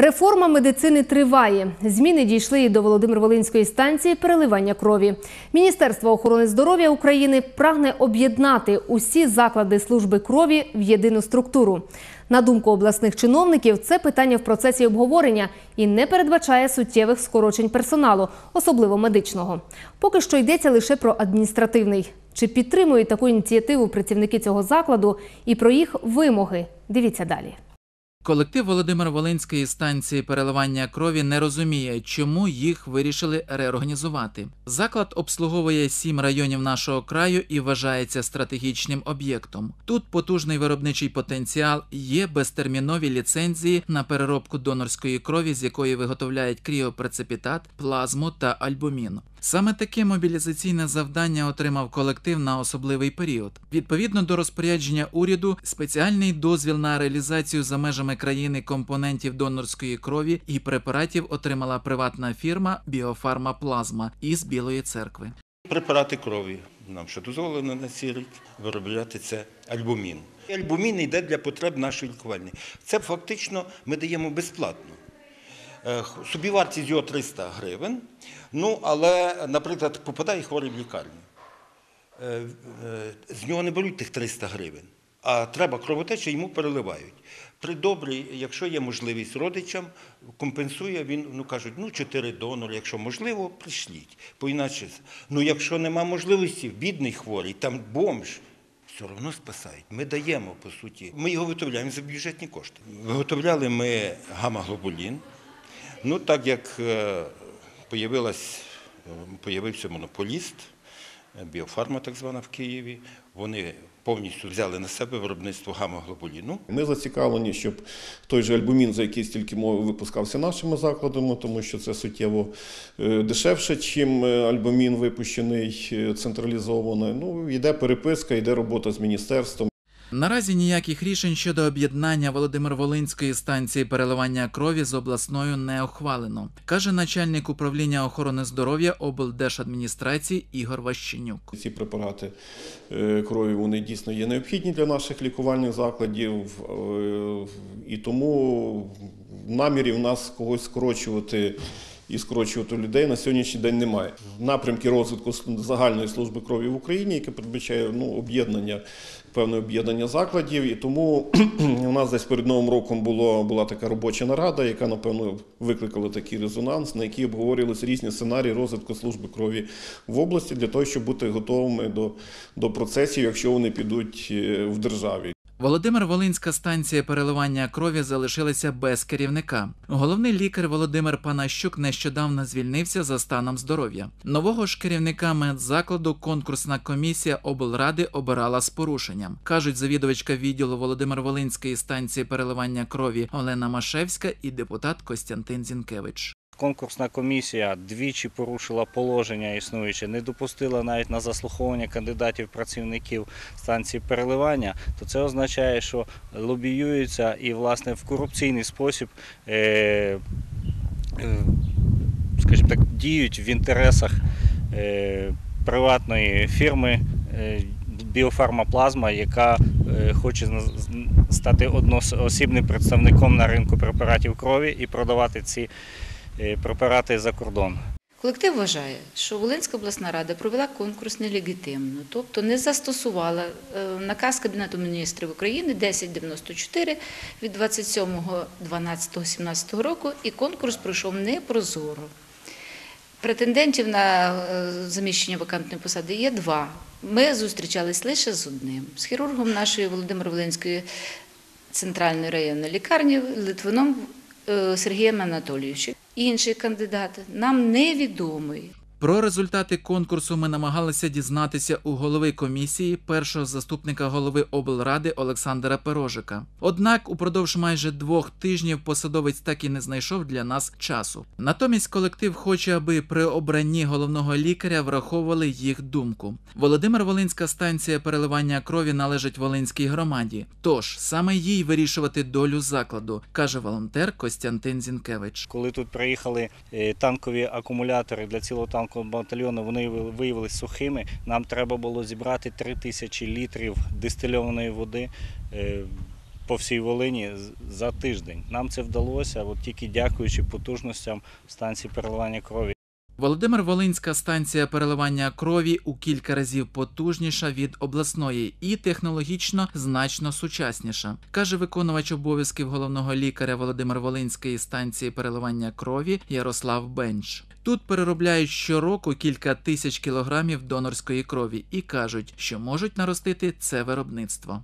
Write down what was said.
Реформа медицини триває. Зміни дійшли і до Володимир-Волинської станції переливання крові. Міністерство охорони здоров'я України прагне об'єднати усі заклади служби крові в єдину структуру. На думку обласних чиновників, це питання в процесі обговорення і не передбачає суттєвих скорочень персоналу, особливо медичного. Поки що йдеться лише про адміністративний. Чи підтримують таку ініціативу працівники цього закладу і про їх вимоги? Дивіться далі. Колектив Володимир Волинської станції переливання крові не розуміє, чому їх вирішили реорганізувати. Заклад обслуговує сім районів нашого краю і вважається стратегічним об'єктом. Тут потужний виробничий потенціал, є безтермінові ліцензії на переробку донорської крові, з якої виготовляють кріопрецепітат, плазму та альбумін. Саме таке мобілізаційне завдання отримав колектив на особливий період. Відповідно до розпорядження уряду, спеціальний дозвіл на реалізацію за межами країни компонентів донорської крові і препаратів отримала приватна фірма Біофарма Плазма із Білої церкви. Препарати крові. Нам ще дозволено на цей рік виробляти це альбумін. Альбумін йде для потреб нашої лікувальні. Це фактично ми даємо безплатно. Е, Собівартість його 300 гривень. Ну, але, наприклад, попадає хворий в лікарню. Е, е, З нього не беруть тих 300 гривень, а треба кровотеча, йому переливають. При добрій, якщо є можливість родичам, компенсує він, ну кажуть, ну 4 донори, якщо можливо, прийшліть. Бо ну якщо нема можливості, бідний хворий, там бомж, все одно спасають. Ми даємо, по суті. Ми його виготовляємо за бюджетні кошти. Виготовляли ми гамаглобулін. Ну, так як е, е, появився монополіст, е, біофарма так звана в Києві, вони повністю взяли на себе виробництво гамаглобуліну. Ми зацікавлені, щоб той же альбумін за який стільки мови випускався нашими закладами, тому що це суттєво дешевше, е, альбумін випущений централізовано. Ну, йде переписка, йде робота з міністерством. Наразі ніяких рішень щодо об'єднання Володимир-Волинської станції переливання крові з обласною не ухвалено, каже начальник управління охорони здоров'я облдержадміністрації Ігор Ващенюк. Ці препарати е, крові вони дійсно є необхідні для наших лікувальних закладів, е, і тому намірів нас когось скорочувати. І скорочувати людей на сьогоднішній день немає. Напрямки розвитку загальної служби крові в Україні, яке передбачає ну, об'єднання, певне об'єднання закладів. І тому у нас десь перед новим роком було, була така робоча нарада, яка, напевно, викликала такий резонанс, на якій обговорювалися різні сценарії розвитку служби крові в області для того, щоб бути готовими до, до процесів, якщо вони підуть е, в державі. Володимир Волинська станція переливання крові залишилася без керівника. Головний лікар Володимир Панащук нещодавно звільнився за станом здоров'я. Нового ж керівника медзакладу конкурсна комісія облради обирала з порушенням, кажуть завідувачка відділу Володимир Волинської станції переливання крові Олена Машевська і депутат Костянтин Зінкевич. Конкурсна комісія двічі порушила положення існуюче, не допустила навіть на заслуховування кандидатів працівників станції переливання, то це означає, що лобіюються і власне в корупційний спосіб, е, е, скажімо так, діють в інтересах е, приватної фірми. Біофармаплазма, яка хоче стати одноосібним представником на ринку препаратів крові і продавати ці препарати за кордон. Колектив вважає, що Волинська обласна рада провела конкурс нелегітимно, тобто не застосувала е, наказ Кабінету міністрів України 1094 від 27.12.17 року, і конкурс пройшов непрозоро. Претендентів на е, заміщення вакантної посади є два. Ми зустрічались лише з одним з хірургом нашої Володимир-Волинської центральної районної лікарні Литвином е, Сергієм Анатолійовичем. Інший кандидат нам невідомий. Про результати конкурсу ми намагалися дізнатися у голови комісії, першого заступника голови облради Олександра Перожика. Однак, упродовж майже двох тижнів посадовець так і не знайшов для нас часу. Натомість колектив хоче, аби при обранні головного лікаря враховували їх думку. Володимир Волинська станція переливання крові належить Волинській громаді. Тож саме їй вирішувати долю закладу, каже волонтер Костянтин Зінкевич. Коли тут приїхали е, танкові акумулятори для цілого танкового батальйону, вони виявилися сухими. Нам треба було зібрати 3 тисячі літрів дистильованої води. е, по всій Волині за тиждень. Нам це вдалося, от тільки дякуючи потужностям станції переливання крові. Володимир Волинська станція переливання крові у кілька разів потужніша від обласної і технологічно значно сучасніша, каже виконувач обов'язків головного лікаря Володимир Волинської станції переливання крові Ярослав Бенч. Тут переробляють щороку кілька тисяч кілограмів донорської крові і кажуть, що можуть наростити це виробництво.